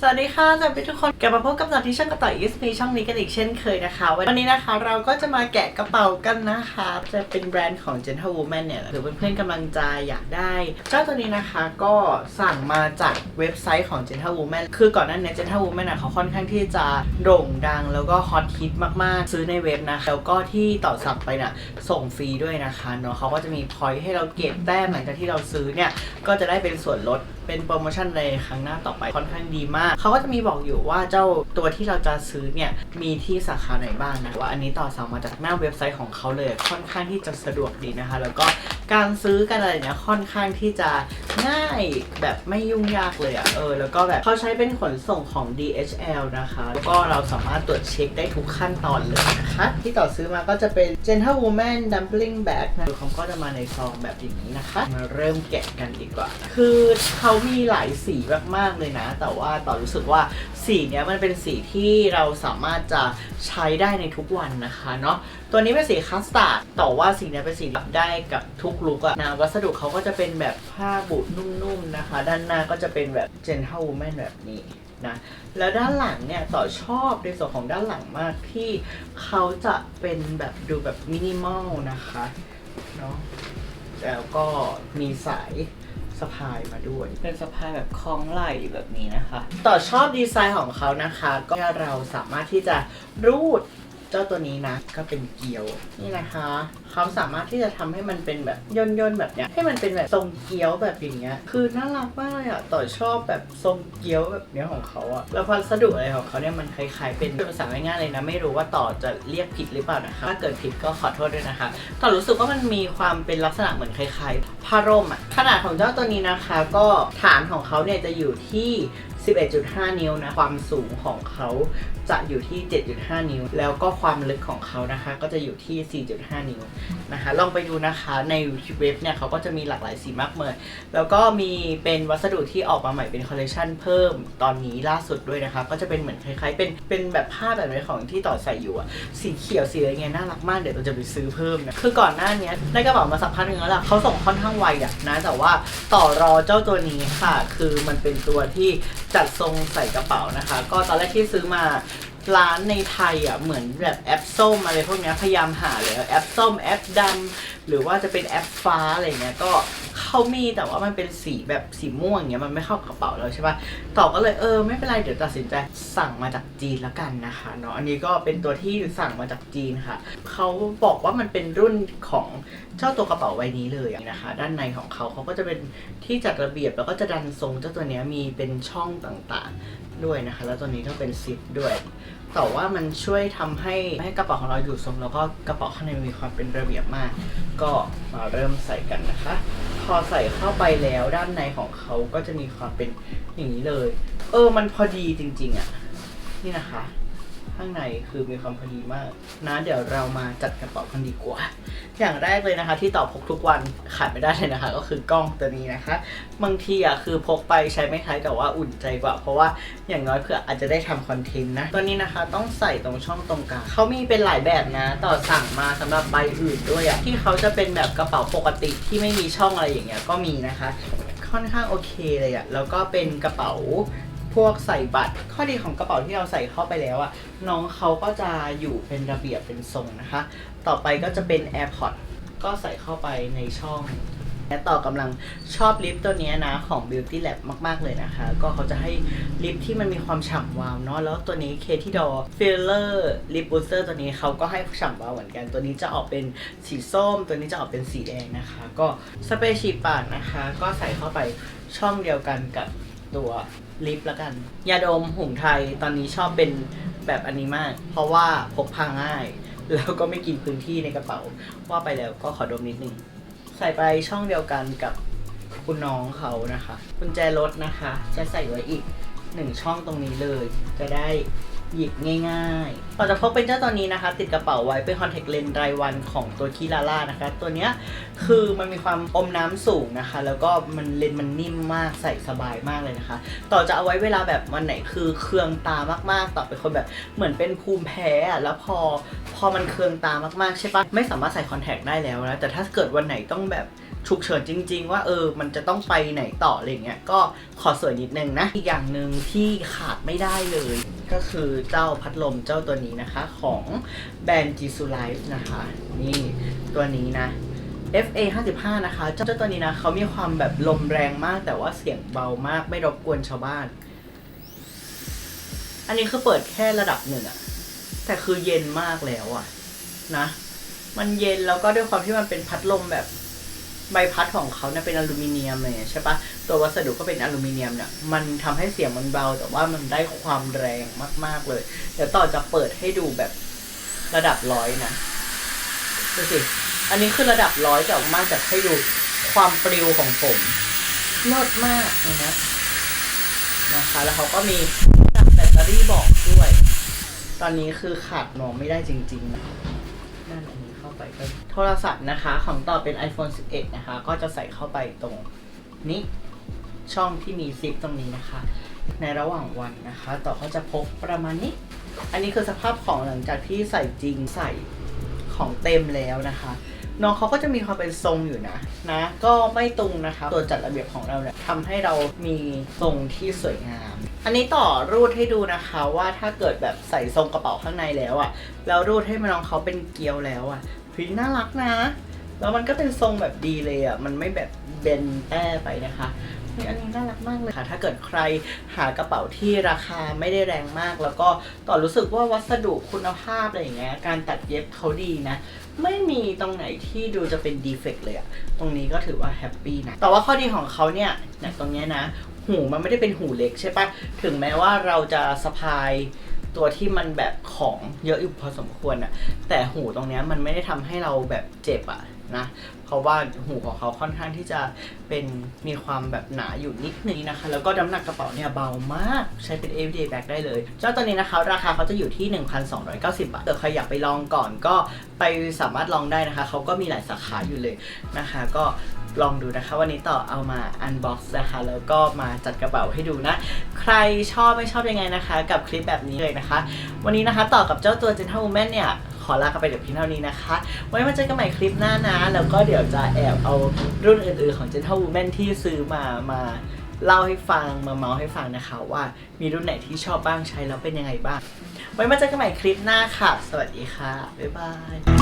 สวัสดีค่ะสวัสดีทุกคนกลับมาพบกับสาวที่ช่างกระต่าย ESP ช่องนี้กันอีกเช่นเคยนะคะ วันนี้นะคะเราก็จะมาแกะกระเป๋ากันนะคะ จะเป็นแบรนด์ของ Gentle Woman เนี่ยหรือเพื่อนๆกำลังจะอยากได้ เจ้าตัวนี้นะคะก็สั่งมาจากเว็บไซต์ของ Gentle Woman คือก่อนหน้านี้ Gentle Woman อะเขาค่อนข้างที่จะโด่งดัง แล้วก็ฮอตฮิตมากๆ ซื้อในเว็บนะแล้วก็ที่ต่อสั่งไปน่ะส่งฟรีด้วยนะคะเนาะเขาก็จะมีพอยต์ให้เราเก็บแต้มหลังจากที่เราซื้อเนี่ยก็จะได้เป็นส่วนลดเป็นโปรโมชั่นในครั้งหน้าต่อไปค่อนข้างดีมาก เขาก็จะมีบอกอยู่ว่าเจ้าตัวที่เราจะซื้อเนี่ย มีที่สาขาไหนบ้างนะว่าอันนี้ต่อสั่งมาจากหน้าเว็บไซต์ของเขาเลยค่อนข้างที่จะสะดวกดีนะคะ แล้วก็ การซื้อกันอะไรเนี่ยค่อนข้างที่จะง่ายแบบไม่ยุ่งยากเลยอะ่ะเออแล้วก็แบบเขาใช้เป็นขนส่งของ DHL นะคะแล้วก็เราสามารถตรวจเช็คได้ทุกขั้นตอนเลยนะคะที่ต่อซื้อมาก็จะเป็น Gentle Woman Dumpling Bag นะเขาก็จะมาในซองแบบอย่างนี้นะคะ มาเริ่มแกะกันดีกว่า คือเขามีหลายสีมากๆเลยนะ แต่ว่าต่อรู้สึกว่าสีเนี้ยมันเป็นสีที่เราสามารถจะใช้ได้ในทุกวันนะคะเนาะ ตัวนี้เป็นสีคัสตาร์ดแต่ว่าสีเนี้ยเป็นสีรับได้กับทุกลุกอะนะวัสดุเขาก็จะเป็นแบบผ้าบุนุ่มๆนะคะ ด้านหน้าก็จะเป็นแบบ Gentle Woman แบบนี้นะแล้วด้านหลังเนี่ยต่อชอบในส่วนของด้านหลังมากที่เขาจะเป็นแบบดูแบบมินิมอลนะคะเนาะแล้วก็มีสายสะพายมาด้วย เป็นสะพายแบบคล้องไหล่แบบนี้นะคะ ต่อชอบดีไซน์ของเขานะคะ ก็เราสามารถที่จะรูด เจ้าตัวนี้นะ ก็เป็นเกลียวนี่นะคะเขาสามารถที่จะทำให้มันเป็นแบบย่นย่นแบบเนี้ยให้มันเป็นแบบทรงเกี๊ยวแบบอย่างเงี้ยคือน่ารักมากเลยอะต่อชอบแบบทรงเกี๊ยวแบบเนี้ยของเขาอะแล้ววัสดุอะไรของเขาเนี่ยมันคล้ายๆเป็นภาษาง่ายๆเลยนะ ไม่รู้ว่าต่อจะเรียกผิดหรือเปล่านะคะถ้าเกิดผิดก็ขอโทษด้วยนะคะต่อรู้สึกว่ามันมีความเป็นลักษณะเหมือนคล้ายๆผ้าร่มอะขนาดของเจ้าตัวนี้นะคะ ก็ฐานของเขาเนี่ยจะอยู่ที่ 11.5 นิ้วนะ ความสูงของเขาจะอยู่ที่ 7.5 นิ้ว แล้วก็ความลึกของเขานะคะ ก็จะอยู่ที่ 4.5 นิ้วนะคะ ลองไปดูนะคะในเว็บเนี่ยเขาก็จะมีหลากหลายสีมากมายแล้วก็มีเป็นวัสดุที่ออกมาใหม่เป็นคอลเลคชันเพิ่มตอนนี้ล่าสุดด้วยนะคะ ก็จะเป็นเหมือนคล้ายๆ เป็นเป็นแบบผ้าแบบนี้ของที่ต่อใส่อยู่อะสีเขียวสีอะไรเงี้ยน่ารักมากเดี๋ยวเราจะไปซื้อเพิ่มนะคือก่อนหน้านี้ได้กระเป๋ามาสักพักหนึงแล้วล่ะเขาส่งค่อนข้างไวอะนะแต่ว่าต่อรอเจ้าตัวนี้ค่ะ คือมันเป็นตัวที่จัดทรงใส่กระเป๋านะคะ ก็ตอนแรกที่ซื้อมา ร้านในไทยอะเหมือนแบบแอปส้มอะไรพวกเนี้ยพยายามหาเลยแอปส้มแอปดำหรือว่าจะเป็นแอปฟ้าอะไรเงี้ยก็เขามีแต่ว่ามันเป็นสีแบบสีม่วงอย่างเงี้ยมันไม่เข้ากระเป๋าเราใช่ปะต่อก็เลยเออไม่เป็นไรเดี๋ยวตัดสินใจสั่งมาจากจีนละกันนะคะเนาะอันนี้ก็เป็นตัวที่สั่งมาจากจีนค่ะเขาบอกว่ามันเป็นรุ่นของเจ้าตัวกระเป๋าใบนี้เลยนะคะ ด้านในของเขาเขาก็จะเป็นที่จัดระเบียบแล้วก็จะดันทรงเจ้าตัวเนี้ยมีเป็นช่องต่างๆ ด้วยนะคะ แล้วตัวนี้ก็เป็นซิปด้วย แต่ว่ามันช่วยทำให้ให้กระเป๋าของเราอยู่ทรงแล้วก็กระเป๋าข้างในมีความเป็นระเบียบมาก ก็มาเริ่มใส่กันนะคะ พอใส่เข้าไปแล้วด้านในของเขาก็จะมีความเป็นอย่างนี้เลย เออมันพอดีจริง ๆอะ่ะนี่นะคะ ข้างในคือมีความพอดีมากนะเดี๋ยวเรามาจัดกระเป๋ากันดีกว่า อย่างแรกเลยนะคะ ที่ต่อพกทุกวันขาดไม่ได้เลยนะคะ ก็คือกล้องตัวนี้นะคะ บางทีอะคือพกไปใช้ไม่ใช้แต่ว่าอุ่นใจกว่า เพราะว่าอย่างน้อยเผื่ออาจจะได้ทำคอนเทนต์นะ ตัวนี้นะคะต้องใส่ตรงช่องตรงกลางเขามีเป็นหลายแบบนะ ต่อสั่งมาสำหรับใบอื่นด้วยอะที่เขาจะเป็นแบบกระเป๋าปกติที่ไม่มีช่องอะไรอย่างเงี้ยก็มีนะคะ ค่อนข้างโอเคเลยอะแล้วก็เป็นกระเป๋า พวกใส่บัตร ข้อดีของกระเป๋าที่เราใส่เข้าไปแล้วอะน้องเขาก็จะอยู่เป็นระเบียบเป็นทรงนะคะ ต่อไปก็จะเป็น AirPod ก็ใส่เข้าไปในช่อง และต่อกำลังชอบลิปตัวนี้นะของ Beauty Lab มาก ๆ เลยนะคะ ก็เขาจะให้ลิปที่มันมีความฉ่ำวาวเนาะแล้วตัวนี้ k t d o Filler Lip Booster ตัวนี้เขาก็ให้ฉ่ำวาวเหมือนกัน ตัวนี้จะออกเป็นสีส้ม ตัวนี้จะออกเป็นสีแดงนะคะ ก็สเปรย์ฉีดปากนะคะ ก็ใส่เข้าไปช่องเดียวกันกับตัว ลิปแล้วกัน ยาดมหงไทยตอนนี้ชอบเป็นแบบอันนี้มาก เพราะว่าพกพาง่าย แล้วก็ไม่กินพื้นที่ในกระเป๋า ว่าไปแล้วก็ขอดมนิดนึง ใส่ไปช่องเดียวกันกับคุณน้องเขานะคะกุญแจรถนะคะ จะใส่ไว้อีกหนึ่งช่องตรงนี้เลย จะได้ หยิบง่ายๆเราจะพกเป็นเจ้าตัวนี้นะคะ ติดกระเป๋าไว้เป็นคอนแทคเลนส์รายวันของตัวคิลาล่านะคะ ตัวเนี้ยคือมันมีความอมน้ำสูงนะคะ แล้วก็มันเลนส์มันนิ่มมากใส่สบายมากเลยนะคะ ต่อจะเอาไว้เวลาแบบวันไหนคือเคืองตามากๆ ต่อเป็นคนแบบเหมือนเป็นภูมิแพ้แล้วพอพ อมันเคืองตามากๆใช่ปะไม่สามารถใส่คอนแทคได้แล้วนะแต่ถ้าเกิดวันไหนต้องแบบฉุกเฉินจริง ๆ ว่าเออ มันจะต้องไปไหนต่ออะไรเงี้ยก็ขอสริมนิดนึงนะ อีกอย่างหนึ่งที่ขาดไม่ได้เลย ก็คือเจ้าพัดลมเจ้าตัวนี้นะคะของแบรนด์ Jisoo Life นะคะ นี่ตัวนี้นะ FA 55นะคะ เจ้าตัวนี้นะเขามีความแบบลมแรงมาก แต่ว่าเสียงเบามากไม่รบกวนชาวบ้าน อันนี้คือเปิดแค่ระดับหนึ่งอะ แต่คือเย็นมากแล้วอะนะมันเย็นแล้วก็ด้วยความที่มันเป็นพัดลมแบบใบพัดของเขาเนี่ยเป็นอลูมิเนียมเลยใช่ปะตัววัสดุก็เป็นอลูมิเนียมเนี่ยมันทำให้เสียงมันเบา แต่ว่ามันได้ความแรงมาก ๆเลย เดี๋ยวต่อจะเปิดให้ดูแบบระดับร้อยนะดูสิอันนี้คือระดับร้อยแต่ออกมาจากให้ดูความปลิวของผมเลิศมากนะนะคะ แล้วเขาก็มีแบตเตอรี่บอกด้วย ตอนนี้คือขาดมองไม่ได้จริงๆนะนั่นอันนี้เข้าไปก็โทรศัพท์นะคะ ของต่อเป็น iPhone 11 นะคะ ก็จะใส่เข้าไปตรงนี้ช่องที่มีซิปตรงนี้นะคะ ในระหว่างวันนะคะ ต่อก็จะพกประมาณนี้ อันนี้คือสภาพของหลังจากที่ใส่จริงใส่ของเต็มแล้วนะคะ น้องเขาก็จะมีความเป็นทรงอยู่นะนะ ก็ไม่ตรงนะคะ ตัวจัดระเบียบของเราเนี่ยทำให้เรามีทรงที่สวยงาม อันนี้ต่อรูดให้ดูนะคะว่าถ้าเกิดแบบใส่ทรงกระเป๋าข้างในแล้วอะ่ะแล้วรูดให้น้องเขาเป็นเกลียวแล้วอะ่ะเฮ้น่ารักนะ แล้วมันก็เป็นทรงแบบดีเลยอะ่ะมันไม่แบบเบนแต้ไปนะคะอันนี้น่ารักมากเลยค่ะ ถ้าเกิดใครหากระเป๋าที่ราคาไม่ได้แรงมาก แล้วก็ต่อรู้สึกว่าวัสดุคุณภาพอะไรอย่างเงี้ย การตัดเย็บเขาดีนะ ไม่มีตรงไหนที่ดูจะเป็นดีเฟกต์เลยอะตรงนี้ก็ถือว่าแฮปปี้นะ แต่ว่าข้อดีของเขาเนี่ยเนี่ยตรงนี้นะ หูมันไม่ได้เป็นหูเล็กใช่ปะถึงแม้ว่าเราจะสะพายตัวที่มันแบบของเยอะอยู่พอสมควรอะแต่หูตรงเนี้ยมันไม่ได้ทำให้เราแบบเจ็บอะนะเพราะว่าหูของเขาค่อนข้างที่จะเป็นมีความแบบหนาอยู่นิดนึงนะคะ แล้วก็น้ำหนักกระเป๋าเนี่ยเบามากใช้เป็น everyday bag ได้เลย เจ้าตัวนี้นะคะ ราคาเขาจะอยู่ที่ 1,290 บาทเกิดใครอยากไปลองก่อนก็ไปสามารถลองได้นะคะ เขาก็มีหลายสาขาอยู่เลยนะคะ ก็ ลองดูนะคะ วันนี้ต่อเอามา unbox นะคะ แล้วก็มาจัดกระเป๋าให้ดูนะ ใครชอบไม่ชอบยังไงนะคะ กับคลิปแบบนี้เลยนะคะ วันนี้นะคะต่อกับเจ้าตัว Gentle Woman เนี่ย ขอลากันไปเดี๋ยวเพียงเท่านี้นะคะ ไว้มาเจอกันใหม่คลิปหน้านะ แล้วก็เดี๋ยวจะแอบเอารุ่นอื่นๆของ Gentle Woman ที่ซื้อมามาเล่าให้ฟังมาเมาส์ให้ฟังนะคะ ว่ามีรุ่นไหนที่ชอบบ้างใช้แล้วเป็นยังไงบ้าง ไว้มาเจอกันใหม่คลิปหน้าค่ะ สวัสดีค่ะ บ๊ายบาย